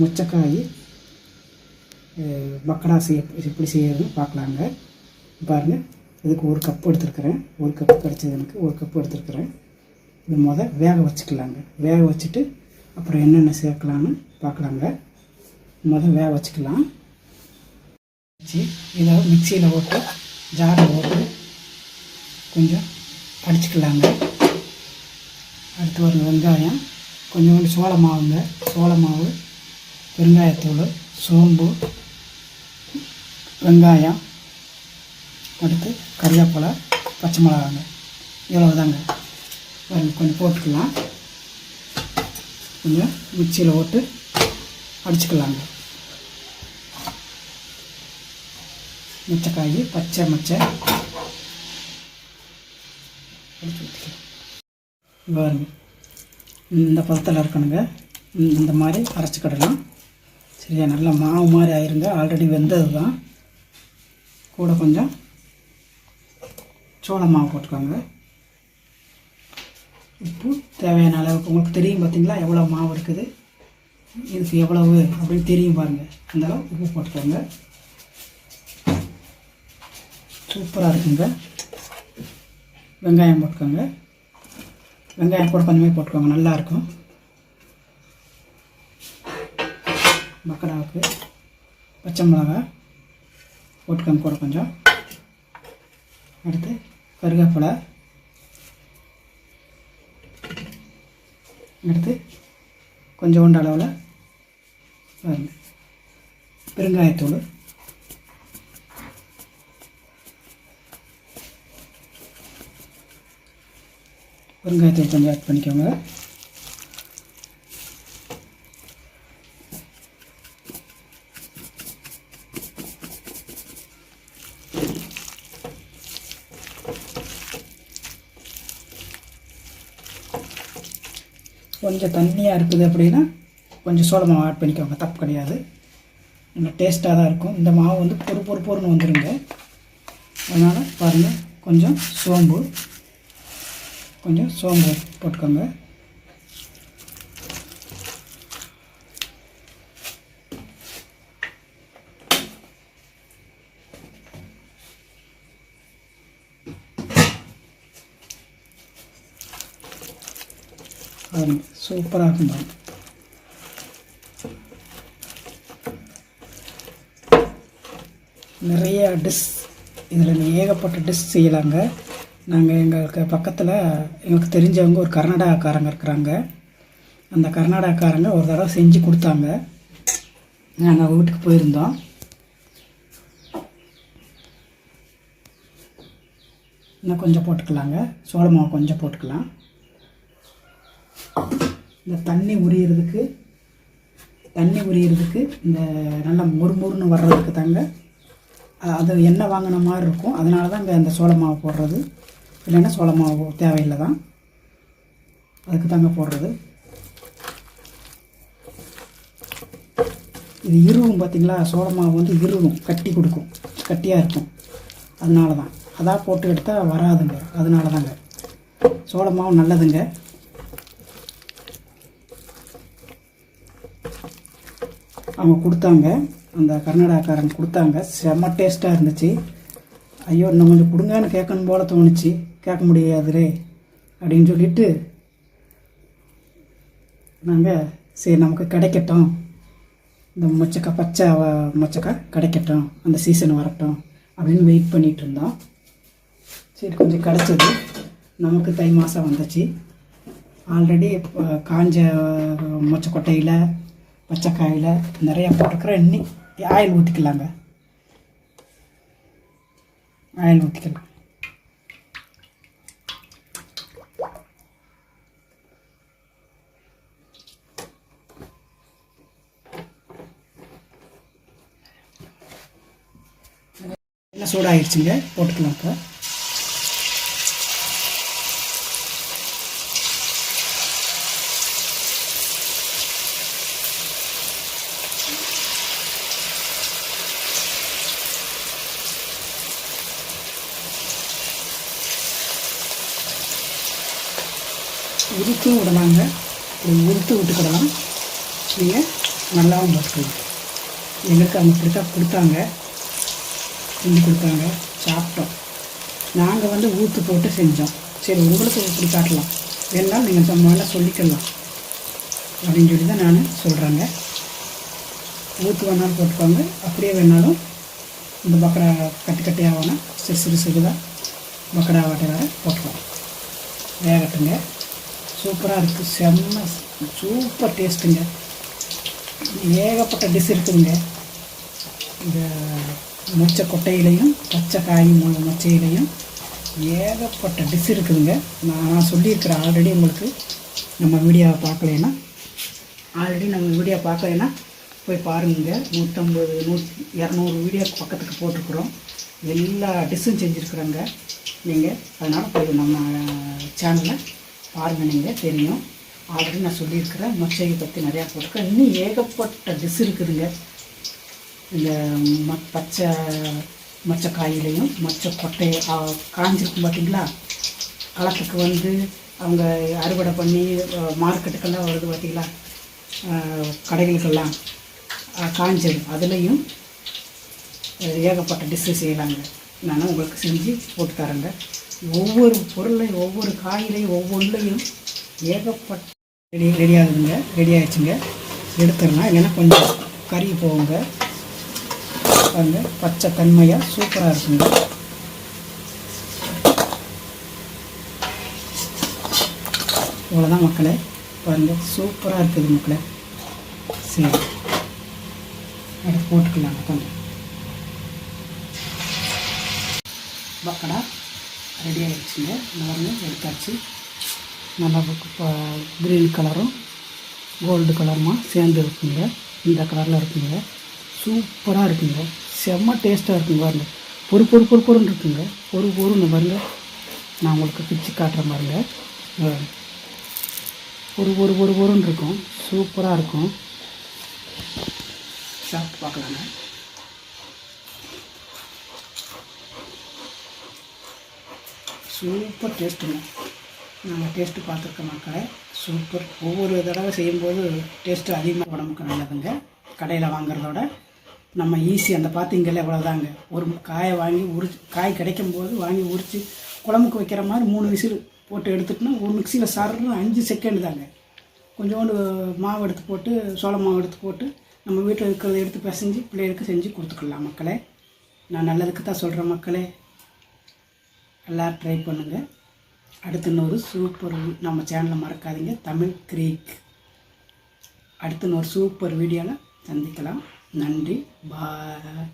முச்சக்காய் பக்கடா செய்ய எப்படி செய்யறதுன்னு பார்க்கலாங்க. பாருங்கள் இதுக்கு ஒரு கப் எடுத்துருக்குறேன். ஒரு கப் கிடச்சது எனக்கு. ஒரு கப் எடுத்துருக்குறேன். இது மொதல் வேக வச்சுக்கலாங்க. வேக வச்சுட்டு அப்புறம் என்னென்ன சேர்க்கலான்னு பார்க்கலாங்க. மொதல் வேக வச்சுக்கலாம். வச்சு இதை மிக்சியில் போட்டு ஜாரில் போட்டு கொஞ்சம் அடிச்சுக்கலாங்க. அடுத்து ஒரு வெங்காயம் கொஞ்சோண்டு சோள மாவுங்க. சோள மாவு வெங்காயத்தூள் சோம்பு வெங்காயம் அடுத்து கறிவேப்பிலை பச்சை மிளகாங்க. இவ்வளோதாங்க கொஞ்சம் போட்டுக்கலாம். கொஞ்சம் மிக்சியில் போட்டு அடிச்சுக்கலாங்க. மிச்சக்காய் பச்சை மச்சை அடிச்சு ஊற்றிக்கலாம் பாருங்க. இந்த பதத்தில் இருக்கணுங்க. இந்த- இந்த மாதிரி அரைச்சிக்கிடலாம் சரியா நல்லா மாவு மாதிரி ஆயிருங்க. ஆல்ரெடி வெந்தது தான் கூட கொஞ்சம் சோள மாவு போட்டுக்கோங்க. உப்பு தேவையான அளவுக்கு. உங்களுக்கு தெரியும் பார்த்தீங்களா எவ்வளோ மாவு இருக்குது? இதுக்கு எவ்வளவு அப்படின்னு தெரியும் பாருங்கள் அந்த அளவுக்கு உப்பு போட்டுக்கோங்க. சூப்பராக இருக்குங்க. வெங்காயம் போட்டுக்கோங்க. வெங்காயம் கூட கொஞ்சமே போட்டுக்கோங்க. நல்லாயிருக்கும் பக்கடாவுக்கு பச்சை மிளகா போட்டுக்கங்க கூட கொஞ்சம். அடுத்து கருவேப்பிலை அடுத்து கொஞ்சோண்டு அளவில் பாருங்க. பெருங்காயத்தூள். பெருங்காயத்தூள் கொஞ்சம் ஆட் பண்ணிக்கோங்க. கொஞ்சம் தண்ணியாக இருக்குது அப்படின்னா கொஞ்சம் சோள மாவு ஆட் பண்ணிக்கோங்க. தப்பு கிடையாது. நல்லா டேஸ்ட்டாக தான் இருக்கும். இந்த மாவு வந்து பொறு பொறு பொறுன்னு வந்துடுங்க அதனால் பாருங்கள் கொஞ்சம் சோம்பு கொஞ்சம் சோம்பு போட்டுக்கோங்க. பாருங்க சூப்பராக இருக்கும் பாருங்க நிறைய டிஷ் இதில் ஏகப்பட்ட டிஷ் செய்யலாங்க. நாங்கள் எங்களுக்கு பக்கத்தில் எங்களுக்கு தெரிஞ்சவங்க ஒரு கர்நாடகாக்காரங்க இருக்கிறாங்க. அந்த கர்நாடகாக்காரங்க ஒரு தடவை செஞ்சு கொடுத்தாங்க. நாங்கள் வீட்டுக்கு போயிருந்தோம். இன்னும் கொஞ்சம் போட்டுக்கலாங்க. சோள மாவு கொஞ்சம் போட்டுக்கலாம். இந்த தண்ணி உரியறதுக்கு தண்ணி உரியறதுக்கு இந்த நல்லா முறுமுறுன்னு வர்றதுக்கு தாங்க அது எண்ணெய் வாங்கின மாதிரி இருக்கும். அதனால தான் இங்கே இந்த சோள மாவு போடுறது. இல்லைன்னா சோள மாவு தேவையில்லை தான் அதுக்கு தாங்க போடுறது. இது இருவும் பார்த்தீங்களா சோள மாவு வந்து இருவும் கட்டி கொடுக்கும் கட்டியாக இருக்கும். அதனால தான் அதான் போட்டு எடுத்தால் வராதுங்க. அதனால தாங்க சோள மாவு நல்லதுங்க. அவங்க கொடுத்தாங்க. அந்த கர்நாடகாக்காரங்க கொடுத்தாங்க. செம்ம டேஸ்ட்டாக இருந்துச்சு. ஐயோ இன்னும் கொஞ்சம் கொடுங்கன்னு கேட்கணும் போல் தோணுச்சு. கேட்க முடியாதுரே அப்படின்னு சொல்லிட்டு நாங்கள் சரி நமக்கு கிடைக்கட்டும். இந்த மொச்சக்கா பச்சை வ- கிடைக்கட்டும். அந்த சீசன் வரட்டும் அப்படின்னு வெயிட் பண்ணிகிட்டு இருந்தோம். சரி கொஞ்சம் கிடச்சிது. நமக்கு தை மாதம் வந்துச்சு. ஆல்ரெடி காஞ்ச மொச்சக்கொட்டையில் பச்சைக்காயில் நிறைய போட்டுக்கிறேன் இன்னி ஆயில் ஊற்றிக்கலாங்க ஆயில் ஊற்றிக்கலாம் எல்லாம் சூடாகிடுச்சுங்க போட்டுக்கலாம் இப்போ உருத்தும் விடலாங்க. இப்படி உருத்து விட்டுக்கிடலாம். நீங்கள் நல்லாவும் பார்த்துக்கலாம் எங்களுக்கு அவங்க இப்படி தான் கொடுத்தாங்க. செஞ்சு கொடுத்தாங்க. சாப்பிட்டோம். நாங்கள் வந்து ஊற்று போட்டு செஞ்சோம். சரி உங்களுக்கு இப்படி காட்டலாம். வேணாலும் நீங்கள் சொன்னால சொல்லிக்கலாம். அப்படின்னு சொல்லி தான் நான் சொல்கிறேங்க ஊற்று வேணாலும் போட்டுக்கோங்க. அப்படியே வேணாலும் இந்த பக்கடா கட்டி கட்டியாக வேணால் சிறு சிறு சிறுதாக பக்கடா வாட்டை வேறு போட்டுக்கலாம். வேகட்டுங்க. சூப்பராக இருக்குது செம்ம சூப்பர் டேஸ்ட்டுங்க. ஏகப்பட்ட டிஷ் இருக்குதுங்க. இந்த மொச்சை கொட்டையிலையும் பச்சை காய் மொ- மொச்சையிலையும் ஏகப்பட்ட டிஷ் இருக்குதுங்க. நான் நான் சொல்லியிருக்கிறேன் ஆல்ரெடி உங்களுக்கு நம்ம வீடியோவை பார்க்கலைன்னா ஆல்ரெடி நம்ம வீடியோ பார்க்கலைன்னா போய் பாருங்க. நூற்றம்பது நூ இரநூறு வீடியோ பக்கத்துக்கு போட்டிருக்குறோம். எல்லா டிஷ்ஷும் செஞ்சுருக்குறோங்க. நீங்கள் அதனால் போய் நம்ம சேனலில் பாருங்கள் நீங்கள் தெரியும். ஆல்ரெடி நான் சொல்லியிருக்கிறேன். மொச்சையை பற்றி நிறையா போட்டிருக்கேன். இன்னும் ஏகப்பட்ட டிஷ் இருக்குதுங்க. இந்த ம பச்சை மொச்சை காயிலையும் மொச்சை கொட்டை காஞ்சிருக்கும் பார்த்தீங்களா களத்துக்கு வந்து அவங்க அறுவடை பண்ணி மார்க்கெட்டுக்கெல்லாம் வருது பார்த்தீங்களா கடைகளுக்கெல்லாம். காஞ்சது. அதுலேயும் ஏகப்பட்ட டிஷ்ஷு செய்யலாங்க நான் உங்களுக்கு செஞ்சு போட்டு தரேங்க. ஒவ்வொரு பொருளையும் ஒவ்வொரு காயிலையும் ஒவ்வொன்றையும் ஏகப்பட்ட ரெடி ரெடி ஆகுதுங்க ரெடி ஆகிடுச்சுங்க எடுத்துடலாம். இல்லைன்னா கொஞ்சம் கறி போகுங்க அந்த பச்சை தன்மையாக சூப்பராக இருக்குங்க. இவ்வளோதான் மக்களே. பாருங்க சூப்பராக இருக்குது மக்களே. சரி. அதை போட்டுக்கலாங்க கொஞ்சம். பக்கடா. ரெடி ஆகிடுச்சுங்க இந்த எடுத்தாச்சு நல்லா க்ரீன் கலரும் கோல்டு கலருமா சேர்ந்து இருக்குங்க இந்த கலரில் இருக்குங்க சூப்பராக இருக்குங்க செம்ம டேஸ்ட்டாக இருக்குங்க பாருங்க பொறு பொறு பொறு பொருன்னு இருக்குங்க பொறு பொருன்னு பாருங்க நான் உங்களுக்கு பிச்சு காட்டுற பாருங்க ஒரு ஒரு ஒரு பொருன்னு இருக்கும் சூப்பராக இருக்கும் சாப்பிட்டு பார்க்கலாங்க சூப்பர் டேஸ்ட்டுங்க. நாங்கள் டேஸ்ட்டு பார்த்துருக்க மக்களை சூப்பர். ஒவ்வொரு தடவை செய்யும்போது டேஸ்ட்டு அதிகமாக உடம்புக்கு நல்லதுங்க. கடையில் வாங்குறதோட நம்ம ஈஸி. அந்த பார்த்தீங்கல்ல அவ்வளோதாங்க ஒரு காயை வாங்கி உரிச்சு காய் கிடைக்கும் போது வாங்கி உரித்து குழம்புக்கு வைக்கிற மாதிரி மூணு விசில் போட்டு எடுத்துட்டோம்னா ஒரு மிக்சியில் சர்ன்னு அஞ்சு செகண்ட் தாங்க. கொஞ்சோண்டு மாவு எடுத்து போட்டு சோள மாவு எடுத்து போட்டு நம்ம வீட்டில் இருக்கிறத எடுத்து பிசைஞ்சு பிள்ளைகளுக்கு செஞ்சு கொடுத்துக்கலாம் மக்களே. நான் நல்லதுக்கு தான் சொல்கிறேன் மக்களே. எல்லோரும் ட்ரை பண்ணுங்கள் அடுத்து இன்னொரு சூப்பர் நம்ம சேனலை மறக்காதீங்க. தமிழ் கிரீக். அடுத்து இன்னொரு சூப்பர் வீடியோவில் சந்திக்கலாம். நன்றி. பாய்